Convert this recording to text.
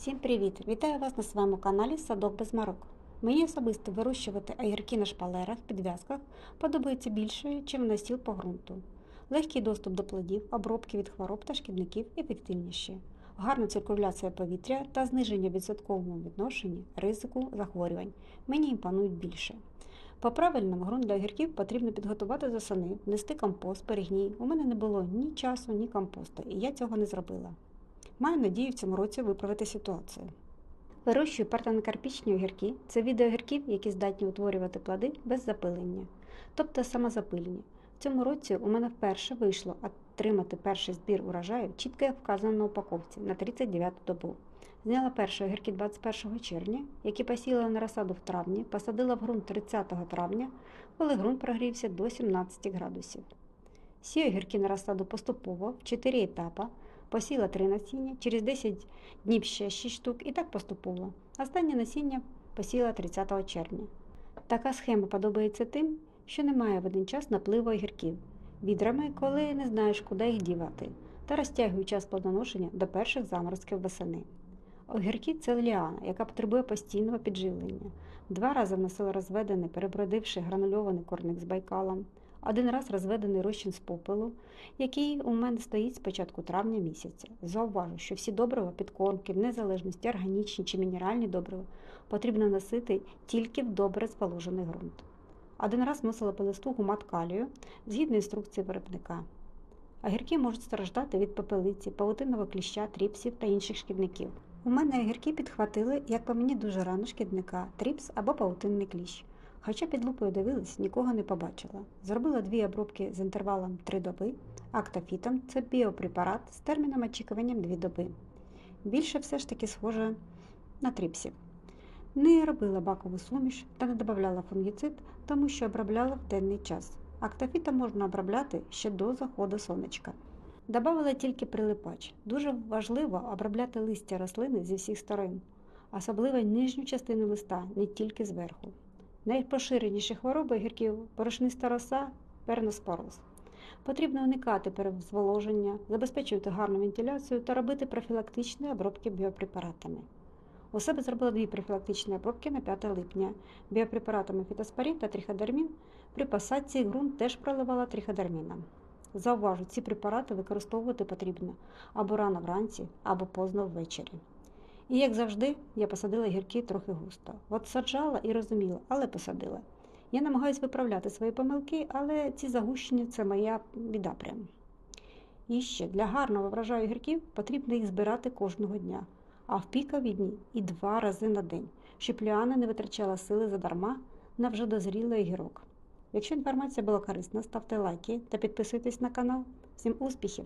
Всім привіт! Вітаю вас на своєму каналі Садок без марок. Мені особисто вирощувати огірки на шпалерах, підв'язках подобається більше, ніж на стіл по ґрунту. Легкий доступ до плодів, обробки від хвороб та шкідників ефективніші, гарна циркуляція повітря та зниження в відсотковому відношенні ризику захворювань мені імпонують більше. По правильному ґрунт для огірків потрібно підготувати засани, внести компост, перегній. У мене не було ні часу, ні компосту, і я цього не зробила. Маю надію в цьому році виправити ситуацію. Вирощую партенокарпічні огірки це види огірків, які здатні утворювати плоди без запилення, тобто самозапилення. В цьому році у мене вперше вийшло отримати перший збір урожаю, чітко як вказано на упаковці на 39 добу. Зняла перші огірки 21 червня, які посіяла на розсаду в травні, посадила в ґрунт 30 травня, коли ґрунт прогрівся до 17 градусів. Сі огірки на розсаду поступово в 4 етапи. Посіла три насіння, через 10 днів ще 6 штук і так поступово. Останнє насіння посіла 30 червня. Така схема подобається тим, що немає в один час напливу огірків, відрами, коли не знаєш, куди їх дівати, та розтягує час плодоношення до перших заморозків восени. Огірки це ліана, яка потребує постійного підживлення. Два рази вносила розведений, перебродивши гранульований корник з байкалом, один раз розведений розчин з попелу, який у мене стоїть з початку травня місяця. Зауважу, що всі добрива, підкормки, в незалежності органічні чи мінеральні добрива, потрібно носити тільки в добре зволожений ґрунт. Один раз носила по гумат калію згідно інструкції виробника. Огірки можуть страждати від попелиці, павутинного кліща, тріпсів та інших шкідників. У мене огірки підхватили, як по мені дуже рано шкідника, тріпс або павутинний кліщ. Хоча під лупою дивилась, нікого не побачила. Зробила дві обробки з інтервалом 3 доби, актофітом це біопрепарат з терміном очікуванням 2 доби. Більше все ж таки схоже на тріпсів. Не робила бакову суміш та не додавала фунгіцид, тому що обробляла в денний час. Актофітом можна обробляти ще до заходу сонечка. Добавила тільки прилипач. Дуже важливо обробляти листя рослини зі всіх сторон, особливо нижню частину листа, не тільки зверху. Найпоширеніші хвороби гірків порошниста роса, перноспороз. Потрібно уникати перезволоження, забезпечувати гарну вентиляцію та робити профілактичні обробки біопрепаратами. У себе зробила дві профілактичні обробки на 5 липня біопрепаратами фітоспорін та тріходермін. При посадці ґрунт теж проливала тріходерміном. Зауважу, ці препарати використовувати потрібно або рано вранці, або поздно ввечері. І, як завжди, я посадила гірки трохи густо. От саджала і розуміла, але посадила. Я намагаюся виправляти свої помилки, але ці загущення це моя біда прям. І ще для гарного врожаю гірків потрібно їх збирати кожного дня, а в пікові дні і два рази на день, щоб ліана не витрачала сили задарма на вже дозрілий огірок. Якщо інформація була корисна, ставте лайки та підписуйтесь на канал. Всім успіхів!